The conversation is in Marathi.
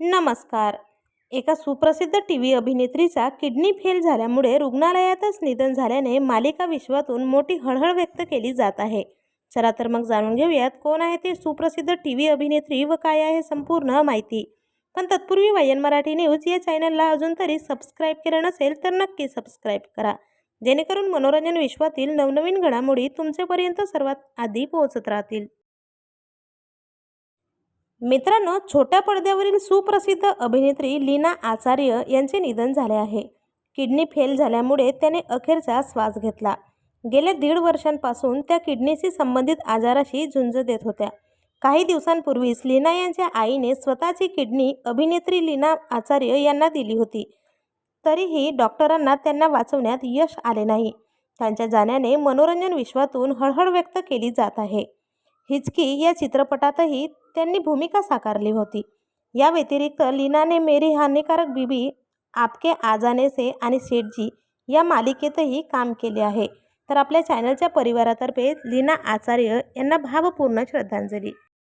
नमस्कार. एका सुप्रसिद्ध टी व्ही अभिनेत्रीचा किडनी फेल झाल्यामुळे रुग्णालयातच निधन झाल्याने मालिका विश्वातून मोठी हळहळ व्यक्त केली जात आहे. चला तर मग जाणून घेऊयात कोण आहे ते सुप्रसिद्ध टी व्ही अभिनेत्री व काय आहे संपूर्ण माहिती. पण तत्पूर्वी वायन मराठी न्यूज या चॅनलला अजून तरी सबस्क्राईब केलं नसेल तर नक्की सबस्क्राईब करा. जेणेकरून मनोरंजन विश्वातील नवनवीन घडामोडी तुमच्यापर्यंत सर्वात आधी पोहोचत राहतील. मित्रांनो छोट्या पडद्यावरील सुप्रसिद्ध अभिनेत्री लीना आचार्य यांचे निधन झाले आहे. किडनी फेल झाल्यामुळे त्याने अखेरचा श्वास घेतला. गेल्या दीड वर्षांपासून त्या किडनीशी संबंधित आजाराशी झुंज देत होत्या. काही दिवसांपूर्वीच लीना यांच्या आईने स्वतःची किडनी अभिनेत्री लीना आचार्य यांना दिली होती. तरीही डॉक्टरांना त्यांना वाचवण्यात यश आले नाही. त्यांच्या जाण्याने मनोरंजन विश्वातून हळहळ व्यक्त केली जात आहे. हिचकी या चित्रपटातही त्यांनी भूमिका साकारली होती. या व्यतिरिक्त लीनाने मेरी हानिकारक बीबी आपके आजाने से आणि शेठजी या मालिकेतही काम केले आहे. तर आपल्या चॅनलच्या परिवारातर्फे लीना आचार्य यांना भावपूर्ण श्रद्धांजली.